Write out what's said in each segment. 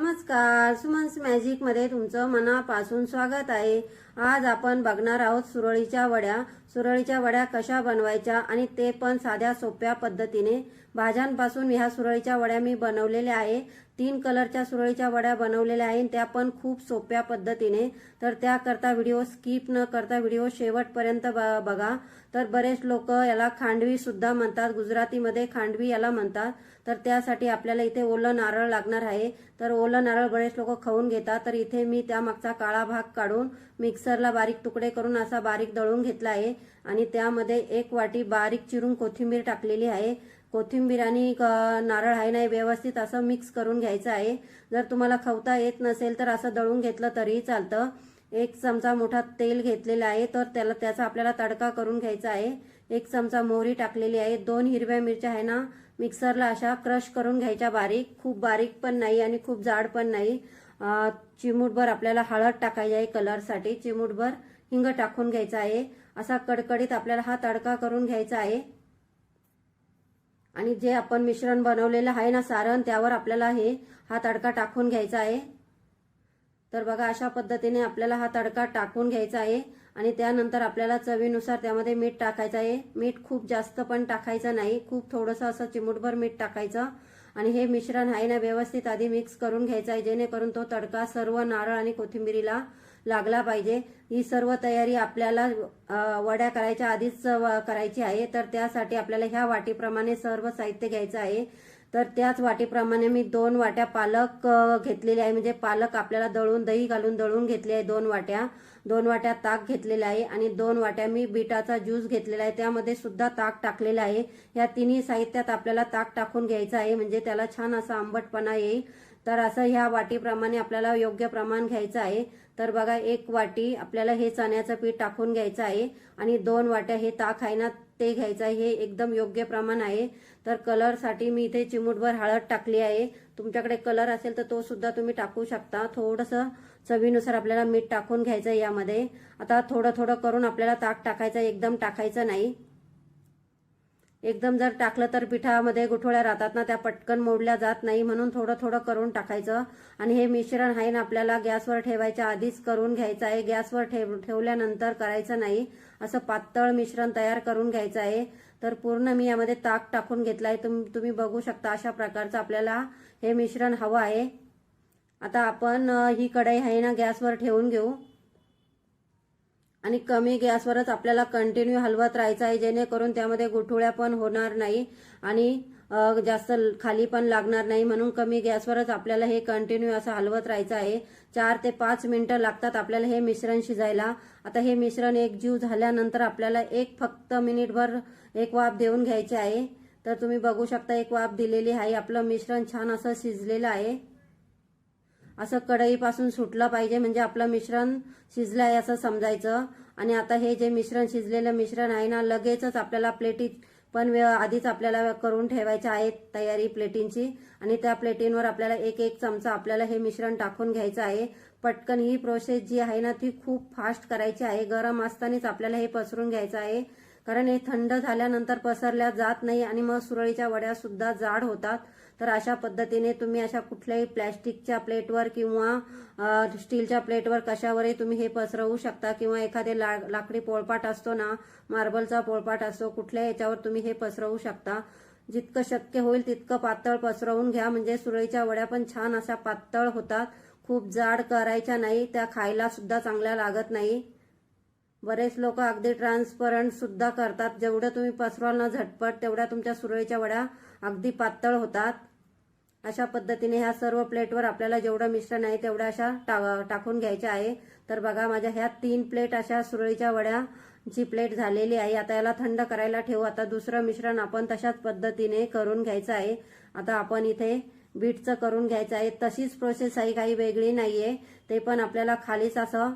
नमस्कार सुमन्स मॅजिकमध्ये तुमचं मनापासून स्वागत आहे. आज आपण बघणार आहोत सुरळीच्या वड्या. सुरळीच्या वड्या कशा बनवायच्या आणि ते पण साध्या सोप्या पद्धतीने. भाज्यांपासून ह्या सुरळीच्या वड्या मी बनवलेल्या आहे. तीन कलरच्या सुरळीच्या वड्या बनवलेल्या आहेत. त्या पण खूप सोप्या पद्धतीने. तर त्याकरता व्हिडिओ स्किप न करता व्हिडिओ शेवटपर्यंत ब- बघा. तर बरेच लोक याला खांडवी सुद्धा म्हणतात. गुजरातीमध्ये खांडवी याला म्हणतात. तर त्यासाठी आपल्याला इथे ओलं नारळ लागणार आहे. तर ओलं नारळ बरेच लोक खाऊन घेतात. तर इथे मी त्यामागचा काळा भाग काढून मिक्सरला बारीक तुकडे करून असा बारीक दळून घेतला आहे. आणि त्यामध्ये एक वाटी बारीक चिरून कोथिंबीर टाकलेली आहे. कोथिंबीर आणि क- नारळ आहे नाही व्यवस्थित असं मिक्स करून घ्यायचं आहे. जर तुम्हाला खवता येत नसेल तर असं दळून घेतलं तरीही चालतं. एक चमचा मोठा तेल घेतलेला आहे. तर त्याला त्याचा आपल्याला तडका करून घ्यायचा आहे. एक चमचा मोहरी टाकलेली आहे. दोन हिरव्या मिरच्या आहे ना मिक्सरला अशा क्रश करून घ्यायच्या बारीक. खूप बारीक पण नाही आणि खूप जाड पण नाही. चिमूटभर आपल्याला हळद टाकायची आहे कलरसाठी. चिमूटभर हिंग टाकून घ्यायचा आहे. असा कडकडीत आपल्याला हा तडका करून घ्यायचा आहे. आणि जे आपण मिश्रण बनवलेलं आहे ना सारण त्यावर आपल्याला हे हा तडका टाकून घ्यायचा आहे. तर बघा अशा पद्धतीने आपल्याला हा तडका टाकून घ्यायचा आहे. आणि त्यानंतर आपल्याला चवीनुसार त्यामध्ये मीठ टाकायचं आहे. मीठ खूप जास्त पण टाकायचं नाही. खूप थोडंसं असं चिमूटभर मीठ टाकायचं. आणि हे मिश्रण आहे ना व्यवस्थित आधी मिक्स करून घ्यायचं आहे जेणेकरून तो तडका सर्व नारळ आणि कोथिंबिरीला लागला पाहिजे. ही सर्व तयारी आपल्याला वड्या करायच्या आधीच करायची आहे. तर त्यासाठी आपल्याला ह्या वाटीप्रमाणे सर्व साहित्य घ्यायचं आहे. तर त्याच वाटीप्रमाणे मी दोन वाट्या पालक घेतलेले आहे. म्हणजे पालक आपल्याला दळून दही घालून दळून घेतले आहे दोन वाट्या. दोन वाट्या ताक घेतलेला आहे आणि दोन वाट्या मी बिटाचा ज्यूस घेतलेला आहे. त्यामध्ये सुद्धा ताक टाकलेला आहे. या तिन्ही साहित्यात आपल्याला ताक टाकून घ्यायचं आहे. म्हणजे त्याला छान असा आंबटपणा येईल. तर असं ह्या वाटीप्रमाणे आपल्याला योग्य प्रमाण घ्यायचं आहे. तर बघा एक वाटी आपल्याला हे चण्याचं पीठ टाकून घ्यायचं आहे. आणि दोन वाट्या हे ताक आहे ना ते घ्यायचं आहे हे एकदम योग्य प्रमाण आहे. तर कलरसाठी मी इथे चिमूटभर हळद टाकली आहे. तुमच्याकडे कलर असेल तर तो सुद्धा तुम्ही टाकू शकता. थोडंसं चवीनुसार आपल्याला मीठ टाकून घ्यायचं आहे यामध्ये. आता थोडं थोडं करून आपल्याला ताक टाकायचं आहे, एकदम टाकायचं नाही. एकदम जर टाकलं तर पिठामध्ये गुठोळ्या राहतात ना त्या पटकन मोडल्या जात नाही म्हणून थोडं थोडं करून टाकायचं. आणि हे मिश्रण आहे ना आपल्याला गॅसवर ठेवायच्या आधीच करून घ्यायचं आहे. गॅसवर ठेव ठेवल्यानंतर करायचं नाही. असं पातळ मिश्रण तयार करून घ्यायचं आहे. तर पूर्ण मी यामध्ये ताक टाकून घेतलं आहे तुम तुम्ही बघू शकता अशा प्रकारचं आपल्याला हे मिश्रण हवं आहे. आता आपण ही कढई आहे ना गॅसवर ठेवून घेऊ. आणि कमी गॅसवरच आपल्याला कंटिन्यू हलवत राहायचं आहे जेणेकरून त्यामध्ये गुठुळ्या पण होणार नाही आणि जास्त खाली पण लागणार नाही. म्हणून कमी गॅसवरच आपल्याला हे कंटिन्यू असं हलवत राहायचं आहे. चार ते पाच मिनिटं लागतात आपल्याला हे मिश्रण शिजायला. आता हे मिश्रण एक जीव झाल्यानंतर आपल्याला एक फक्त मिनिटभर एक वाफ देऊन घ्यायची आहे. तर तुम्ही बघू शकता एक वाफ दिलेली आहे. आपलं मिश्रण छान असं शिजलेलं आहे. असं कढईपासून सुटलं पाहिजे म्हणजे आपलं मिश्रण शिजलं आहे असं समजायचं. आणि आता हे जे मिश्रण शिजलेलं मिश्रण आहे ना लगेचच आपल्याला प्लेटी पण वेळ आधीच आपल्याला करून ठेवायचं आहे तयारी प्लेटींची. आणि त्या प्लेटींवर आपल्याला एक एक चमचा आपल्याला हे मिश्रण टाकून घ्यायचं आहे. पटकन ही प्रोसेस जी आहे ना ती खूप फास्ट करायची आहे. गरम असतानाच आपल्याला हे पसरून घ्यायचं आहे. कारण हे थंड झाल्यानंतर पसरल्या जात नाही आणि मग सुरळीच्या वड्या सुद्धा जाड होतात. तर अशा पद्धतीने तुम्ही अशा कुठल्याही प्लॅस्टिकच्या प्लेटवर किंवा स्टीलच्या प्लेटवर कशावरही तुम्ही हे पसरवू शकता किंवा एखादे ला लाकडी पोळपाट असतो ना मार्बलचा पोळपाट असतो कुठल्या याच्यावर तुम्ही हे पसरवू शकता. जितकं शक्य होईल तितकं पातळ पसरवून घ्या. म्हणजे सुरळीच्या वड्या पण छान अशा पातळ होतात. खूप जाड करायच्या नाही त्या खायला सुद्धा चांगल्या लागत नाही. बरेच लोक अगदी ट्रान्सपरंट सुद्धा करतात. जेवढं तुम्ही पसरवाल ना झटपट तेवढ्या तुमच्या सुरळीच्या वड्या अगदी पातळ होतात. अशा पद्धतीने ह्या सर्व प्लेटवर आपल्याला जेवढं मिश्रण आहे तेवढ्या अशा टा टाकून घ्यायच्या आहे. तर बघा माझ्या ह्या तीन प्लेट अशा सुरळीच्या वड्याची प्लेट झालेली आहे आता याला थंड करायला ठेवू. आता दुसरं मिश्रण आपण तशाच पद्धतीने करून घ्यायचं आहे. आता आपण इथे बीटचं करून घ्यायचं आहे. तशीच प्रोसेस आहे काही वेगळी नाहीये. ते पण आपल्याला खालीच असं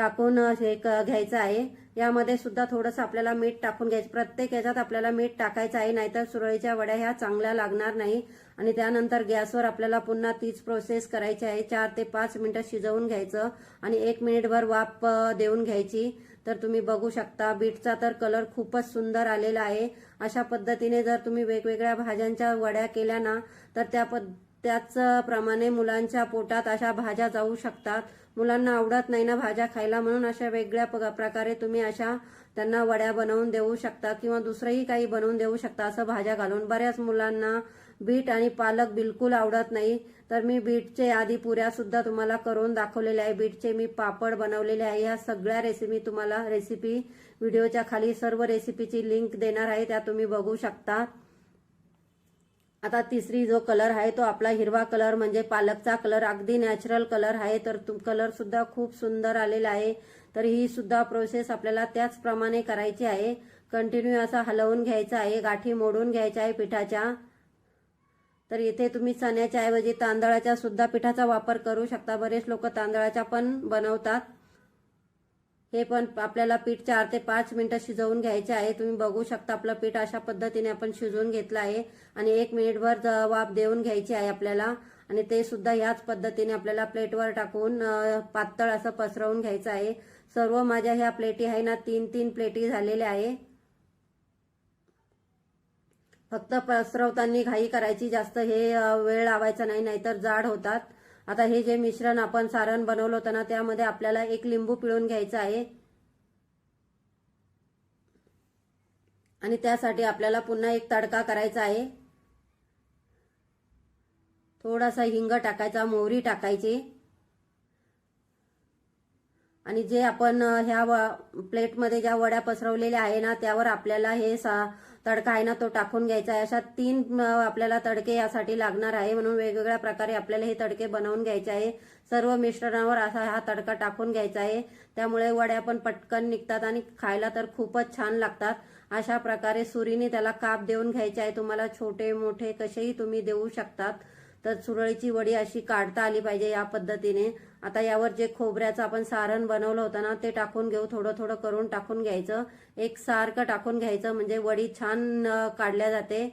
टाकून हे क- घ्यायचं आहे. यामध्ये सुद्धा थोडंसं आपल्याला मीठ टाकून घ्यायचं. प्रत्येक याच्यात आपल्याला मीठ टाकायचं आहे नाहीतर सुरळीच्या वड्या ह्या चांगल्या लागणार नाही. आणि त्यानंतर गॅसवर आपल्याला पुन्हा तीच प्रोसेस करायची आहे. चार ते पाच मिनिटं शिजवून घ्यायचं आणि एक मिनिटभर वाफ देऊन घ्यायची. तर तुम्ही बघू शकता बीटचा तर कलर खूपच सुंदर आलेला आहे. अशा पद्धतीने जर तुम्ही वेगवेगळ्या भाज्यांच्या वड्या केल्या ना तर त्या पद त्याचप्रमाणे मुलांच्या पोटात अशा भाज्या जाऊ शकतात. मुलांना आवडत नाही ना भाज्या खायला म्हणून अशा वेगळ्या प- प्रकारे तुम्ही अशा त्यांना वड्या बनवून देऊ शकता किंवा दुसरंही काही बनवून देऊ शकता असं भाज्या घालून. बऱ्याच मुलांना बीट आणि पालक बिलकुल आवडत नाही. तर मी बीटचे आधी पुऱ्या सुद्धा तुम्हाला करून दाखवलेल्या आहे. बीटचे मी पापड बनवलेले आहे. ह्या सगळ्या रेसिपी तुम्हाला रेसिपी व्हिडिओच्या खाली सर्व रेसिपीची लिंक देणार आहे. त्या तुम्ही बघू शकता. आता तिसरी जो कलर आहे तो आपला हिरवा कलर म्हणजे पालकचा कलर अगदी नॅचरल कलर आहे. तर कलर सुद्धा खूप सुंदर आलेला आहे. तर ही सुद्धा प्रोसेस आपल्याला त्याचप्रमाणे करायची आहे. कंटिन्यू असा हलवून घ्यायचा आहे गाठी मोडून घ्यायच्या आहे पिठाच्या. तर इथे तुम्ही चण्याच्या ऐवजी तांदळाच्या सुद्धा पिठाचा वापर करू शकता. बरेच लोक तांदळाच्या पण बनवतात. हे पण आपल्याला पीठ चार ते पाच मिनिटं शिजवून घ्यायचे आहे. तुम्ही बघू शकता आपलं पीठ अशा पद्धतीने आपण शिजवून घेतलं आहे. आणि एक मिनिटभर जवाब वाफ देऊन घ्यायची आहे आपल्याला. आणि ते सुद्धा ह्याच पद्धतीने आपल्याला प्लेटवर टाकून पातळ असं पसरवून घ्यायचं आहे. सर्व माझ्या ह्या प्लेटी आहे ना तीन तीन प्लेटी झालेल्या आहे. फक्त पसरवताना घाई करायची जास्त हे वेळ लावायचा नाही नाहीतर जाड होतात. आता हे जे मिश्रण आपण सारण बनवलं होतं ना त्यामध्ये आपल्याला एक लिंबू पिळून घ्यायचं आहे. आणि त्यासाठी आपल्याला पुन्हा एक तडका करायचा आहे. थोडासा हिंग टाकायचा मोहरी टाकायची. आणि जे आपण ह्या व- प्लेटमध्ये ज्या वड्या पसरवलेल्या आहे ना त्यावर आपल्याला हे सा तडका आहे ना तो टाकून घ्यायचा आहे. अशा तीन आपल्याला तडके यासाठी लागणार आहे. म्हणून वेगवेगळ्या प्रकारे आपल्याला हे तडके बनवून घ्यायचे आहे. सर्व मिश्रणावर असा हा तडका टाकून घ्यायचा आहे. त्यामुळे वड्या पण पटकन निघतात आणि खायला तर खूपच छान लागतात. अशा प्रकारे सुरीने त्याला काप देऊन घ्यायचे आहे. तुम्हाला छोटे मोठे कसेही तुम्ही देऊ शकतात. तर सुरळीची वडी अशी काढता आली पाहिजे या पद्धतीने. आता यावर जे खोबऱ्याचं आपण सारण बनवलं होतं ना ते टाकून घेऊ थोडं थोडं करून टाकून घ्यायचं. एक सारखं टाकून घ्यायचं म्हणजे वडी छान काढल्या जाते.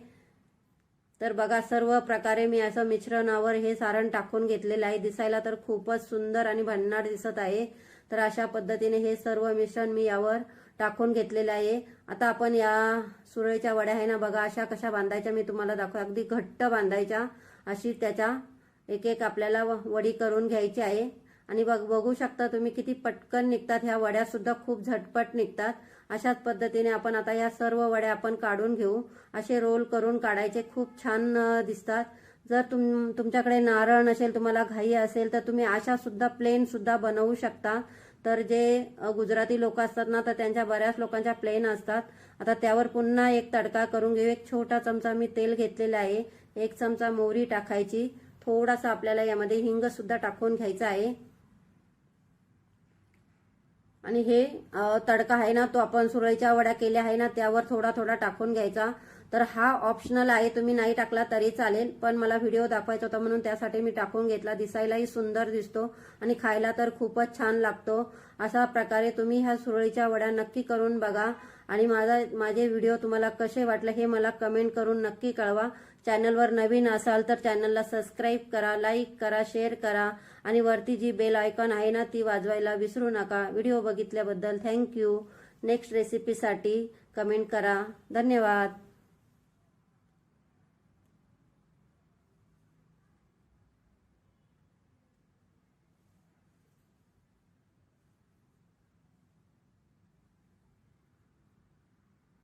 तर बघा सर्व प्रकारे मी असं मिश्रणावर हे सारण टाकून घेतलेलं आहे. दिसायला तर खूपच सुंदर आणि भन्नाट दिसत आहे. तर अशा पद्धतीने हे सर्व मिश्रण मी यावर टाकून घेतलेलं आहे. आता आपण या सुरळीच्या वड्या आहे ना बघा अशा कशा बांधायच्या मी तुम्हाला दाखव अगदी घट्ट बांधायच्या. अशी त्याच्या एक एक आपल्याला व- वडी करून घ्यायची आहे. आणि बघ बघू शकता तुम्ही किती पटकन निघतात. ह्या वड्या सुद्धा खूप झटपट निघतात. अशाच पद्धतीने आपण आता या सर्व वड्या आपण काढून घेऊ. असे रोल करून काढायचे खूप छान दिसतात. जर तुम तुमच्याकडे नारळ नसेल तुम्हाला घाई असेल तर तुम्ही अशा सुद्धा प्लेन सुद्धा बनवू शकता. तर जे गुजराती लोक असतात ना तर त्यांच्या बऱ्याच लोकांच्या प्लेन असतात. आता त्यावर पुन्हा एक तडका करून घेऊ. एक छोटा चमचा मी तेल घेतलेला आहे. एक चमचा मोहरी टाकायची. थोडासा आपल्याला यामध्ये हिंग सुद्धा टाकून घ्यायचा आहे. आणि हे तडका आहे ना तो आपण सुरळीच्या वड्या केल्या आहे ना त्यावर थोडा थोडा टाकून घ्यायचा. तर हा ऑप्शनल आहे तुम्ही नाही टाकला तरी चालेल. पण मला व्हिडिओ दाखवायचा होता म्हणून त्यासाठी मी टाकून घेतला. दिसायलाही सुंदर दिसतो आणि खायला तर खूपच छान लागतो. अशा प्रकारे तुम्ही ह्या सुरळीच्या वड्या नक्की करून बघा. आणि माझा माझे व्हिडिओ तुम्हाला कसे वाटले हे मला कमेंट करून नक्की कळवा. चॅनलवर नवीन असाल तर चॅनलला सबस्क्राईब करा लाईक करा शेअर करा. आणि वरती जी बेल आयकॉन आहे ना ती वाजवायला विसरू नका. व्हिडिओ बघितल्याबद्दल थँक्यू नेक्स्ट रेसिपीसाठी कमेंट करा. धन्यवाद.